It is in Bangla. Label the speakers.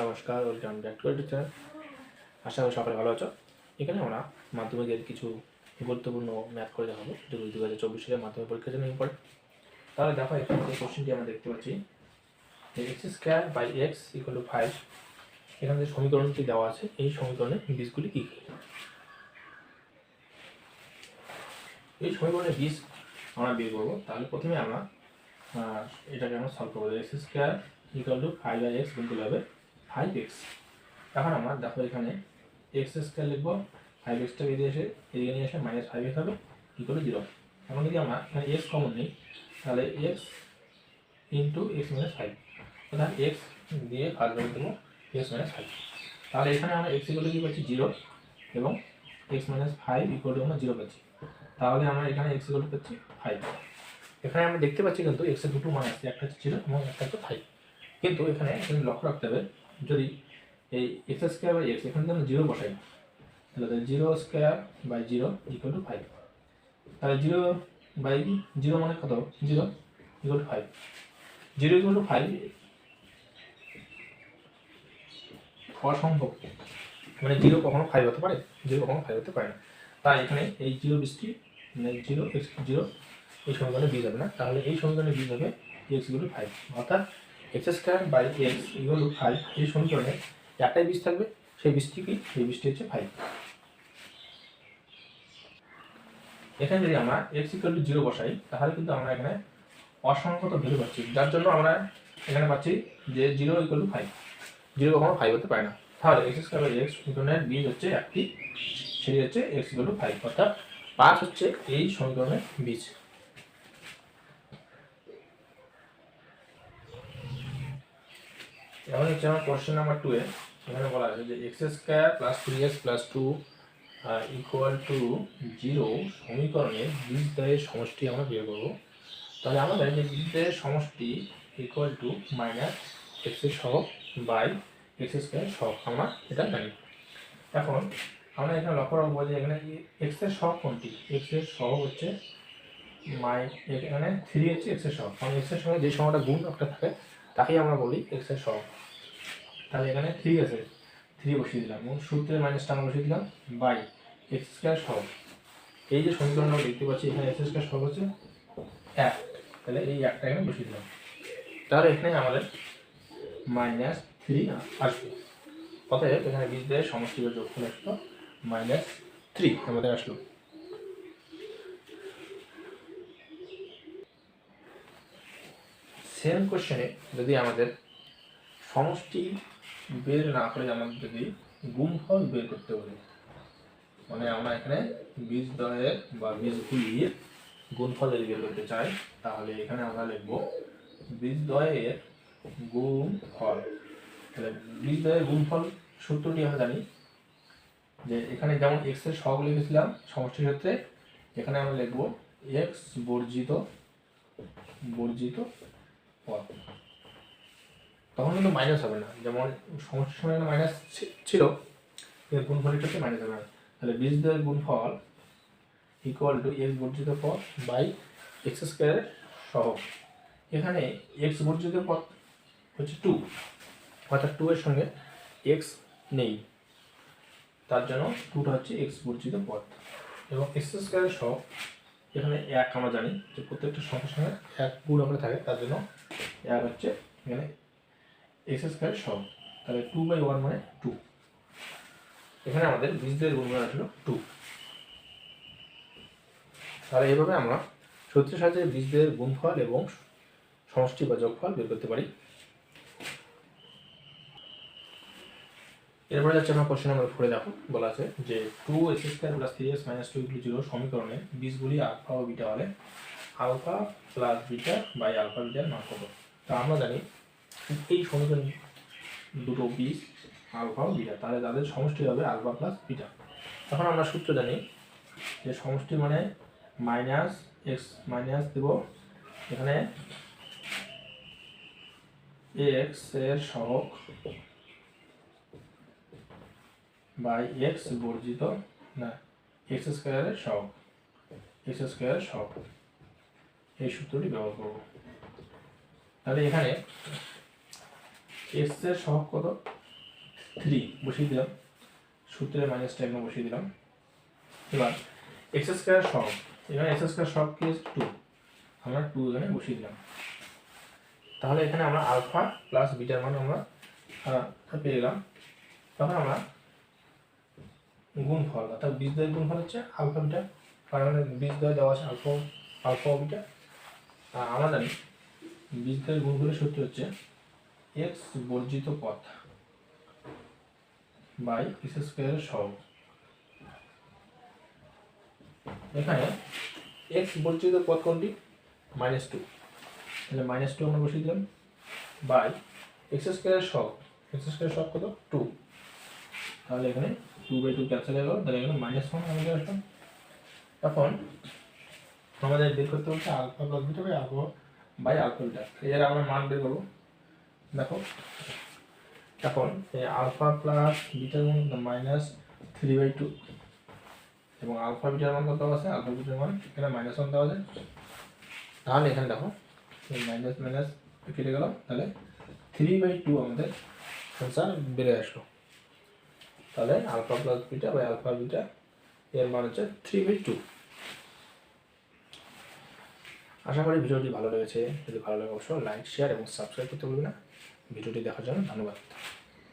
Speaker 1: নমস্কার ওয়েলকাম ব্যাক টু চ্যানেল আশা করি সকালে ভালো আছো। এখানে আমরা মাধ্যমিকের কিছু গুরুত্বপূর্ণ ম্যাথ করে দেখাবো। যেগুলো দু হাজার চব্বিশ সালের মাধ্যমিক পরীক্ষার জন্য পড়ে তাহলে দেখো এখানে যে কোশ্চেনটি আমরা দেখতে পাচ্ছি, যে x square by x equal to five এখানে যে সমীকরণটি দেওয়া আছে, এই সমীকরণের বীজগুলি কী কী? এই সমীকরণের বীজ আমরা বের করব। তাহলে প্রথমে আমরা এটাকে আমরা সলভ করব x square equal to five by x গুণ করলে হবে ফাইভ এক্স এখন আমরা দেখো এখানে এক্স স্কোয়ার লিখব ফাইভ এক্সটা বেরিয়ে এসে, এদিকে নিয়ে এসে মাইনাস ফাইভ এক্স হবে ইকুয়াল টু জিরো এখন যদি আমরা এখানে এক্স কমন নিই, তাহলে x into x minus five অর্থাৎ এক্স দিয়ে কাজ করে দেবো এক্স মাইনাস ফাইভ তাহলে এখানে আমরা এক্স ইকুয়াল কী পাচ্ছি? জিরো এবং এক্স মাইনাস ফাইভ ইকুয়াল আমরা জিরো পাচ্ছি। তাহলে আমরা এখানে এক্স ইকুয়াল পাচ্ছি ফাইভ এখানে আমরা দেখতে পাচ্ছি কিন্তু এক্সের দুটো মান আছে, একটা হচ্ছে জিরো এবং একটা হচ্ছে ফাইভ কিন্তু এখানে লক্ষ্য রাখতে হবে, যদি এই এক্স স্কোয়ার বাই এক্স এখানে আমরা জিরো বসাই। তাহলে zero square by zero equal to five তাহলে জিরো বাই জিরো মানে কত? Zero equal to five zero equal to five অসম্ভব। মানে জিরো কখনো ফাইভ হতে পারে? জিরো কখনো ফাইভ হতে পারে না। তাই এখানে এই জিরো বৃষ্টি মানে জিরো এক্স জিরো এই সমীকরণে বীজ হবে না। তাহলে এই সমীকরণে বীজ হবে এক্স ইকুয়াল টু ফাইভ অর্থাৎ x square by x equal five এই সমীকরণে একটাই বীজ থাকবে, সেই বীজটি সেই বীজটি হচ্ছে ফাইভ এখানে যদি আমরা এক্স ইকুয়াল টু জিরো বসাই, তাহলে কিন্তু আমরা এখানে অসংখ্যত ভ্যালু পাচ্ছি। যার জন্য আমরা এখানে পাচ্ছি যে zero equal to five zero কখনো ফাইভ হতে পারে না। তাহলে এক্স স্কোয়ার বাই এক্স সমীকরণের বীজ হচ্ছে একটি, সেটি হচ্ছে এক্স ইকুয়াল টু ফাইভ অর্থাৎ পাঁচ হচ্ছে এই সমীকরণের বীজ। এখন হচ্ছে আমার কোশ্চেন নাম্বার টু এখানে বলা আছে যে x square plus three x plus two equal to zero সমীকরণের বীজদ্বয়ের সমষ্টি আমরা বের করব। তাহলে জানি যে বীজদ্বয়ের সমষ্টি ইকুয়াল টু মাইনাস এক্সের সহগ বাই এক্স স্কোয়ার সহগ, আমরা এটা জানি। এখন আমরা এখানে লক্ষ্য রাখব যে এখানে এক্সের সহগ কোনটি? এক্স এক্সের সহগ হচ্ছে মাই এখানে থ্রি হচ্ছে এক্সের সহগ। কারণ এক্সের সঙ্গে যে সময়টা গুণ একটা থাকে তাকেই আমরা বলি এক্সের সহগ। তাহলে এখানে থ্রি আছে। থ্রি বসিয়ে দিলাম। এবং সূত্রের মাইনাসটা আমরা বসিয়ে দিলাম বাই এক্স স্কোয়ার সহগ। এই যে সমীকরণটা দেখতে পাচ্ছি, এখানে এক্স স্কোয়ার সহগ হচ্ছে এক। তাহলে এই একটা এখানে বসিয়ে দিলাম। তাহলে এখানে আমাদের মাইনাস থ্রি আসবে। অতএব এখানে বীজদের সমষ্টি বা যোগফল আসলো মাইনাস থ্রি আমাদের আসলো। সেম কোশ্চেনে যদি আমাদের সমষ্টি বের না করে আমাদের যদি গুণফল বের করতে বলি মানে আমরা এখানে বীজ দয়ের বা বীজগুলির গুণফল যদি বের করতে চাই, তাহলে এখানে আমরা লিখব বীজ দয়ের গুণফল। তাহলে বীজ দয়ের গুণফল সূত্রটি আমরা জানি যে এখানে যেমন এক্সের সহগ লিখেছিলাম, সমষ্টির ক্ষেত্রে এখানে আমরা লিখব এক্স বর্জিত বর্জিত তখন কিন্তু মাইনাস হবে না। যেমন সমস্যার সময় মাইনাস ছিল কিন্তু গুণফলের ক্ষেত্রে মাইনাস হবে না। তাহলে বীজ দয়ের গুণফল ইকুয়াল টু এক্স বর্জিত পদ বাই এক্স স্কোয়ারের সহগ। এখানে এক্স বর্জিত পদ হচ্ছে টু অর্থাৎ টু এর সঙ্গে এক্স নেই। তার জন্য টুটা হচ্ছে এক্স বর্জিত পদ এবং এক্স স্কোয়ারের সহগ এখানে এক আমরা জানি যে প্রত্যেকটা সংখ্যার সঙ্গে এক গুণ আমরা থাকে, তার জন্য এক হচ্ছে এখানে এক্স স্কোয়ার সব তাহলে টু বাই ওয়ান মানে টু এখানে আমাদের বীজদের গুণমান আসলো টু তাহলে এইভাবে আমরা সূত্রের সাহায্যে বীজদের গুণফল এবং সমষ্টি বা যোগফল বের করতে পারি। এরপরে যাচ্ছে আমরা কোশ্চেন নাম্বার ফোরে দেখো, বলা আছে যে two x square plus three x minus two equal zero সমীকরণে বীজগুলি আলফা ও বিটা হলে alpha plus beta by alpha bitter মান কত? তা আমরা জানি এই সমীকরণ দুটো বীজ আলফা ও বিটা তাহলে তাদের সমষ্টি হবে আলফা প্লাস বিটা তখন আমরা সূত্র জানি যে সমষ্টি মানে মাইনাস এক্স মাইনাস দেব এখানে এক্সের সহগ বাই এক্স বর্জিত না এক্স স্কোয়ারের সহগ এক্স স্কোয়ারের সহগ। এই সূত্রটি ব্যবহার করব। তাহলে এখানে এক্সের সহগ কত? থ্রি বসিয়ে দিলাম। সূত্রের মাইনাস টেন বসিয়ে দিলাম। এবার এক্স স্কোয়ার সব এখানে এক্স স্কোয়ার সব কি টু আমরা টু এখানে বসিয়ে দিলাম। তাহলে এখানে আমরা আলফা প্লাস বিটার মান আমরা পেয়ে গেলাম। তখন আমরা গুণফল, অর্থাৎ বীজ দয়ের গুণফল হচ্ছে আলফা বিটা কারণ দয় দেওয়া আছে আলফা আলফা বিটা আর আমরা জানি বীজ দয়ের গুণফলের সূত্র হচ্ছে এক্স বর্জিত পথ বাই এক্স স্কোয়ারের সহগ এখানে এক্স বর্জিত পথ কোনটি? মাইনাস টু তাহলে মাইনাস টু আমরা বসিয়ে দিলাম বাই এক্স স্কোয়ারের সহগ এক্স স্কোয়ারের সহগ কত? টু তাহলে এখানে টু বাই টু ক্যান্সেল হয়ে গেল। তাহলে এখানে মাইনাস ওয়ান আমাদের আসলাম। এখন আমাদের বের করতে হচ্ছে alpha plus beta by alpha by alpha beta এর আমরা মান বের করব। দেখো, এখন এই আলফা প্লাস বিটার মান মাইনাস থ্রি বাই টু এবং আলফা বিটার মান কত আছে? আলফা বিটার মান এখানে মাইনাস ওয়ান দেওয়া আছে। তাহলে এখানে দেখো মাইনাস মাইনাস কেটে গেল। তাহলে থ্রি বাই টু আমাদের অ্যান্সার বেড়ে আসলো। তাহলে alpha plus beta by alpha beta এর মান হচ্ছে থ্রি বাই টু আশা করি ভিডিওটি ভালো লেগেছে। যদি ভালো লাগে অবশ্যই লাইক শেয়ার এবং সাবস্ক্রাইব করতে ভুলবেন না। ভিডিওটি দেখার জন্য ধন্যবাদ।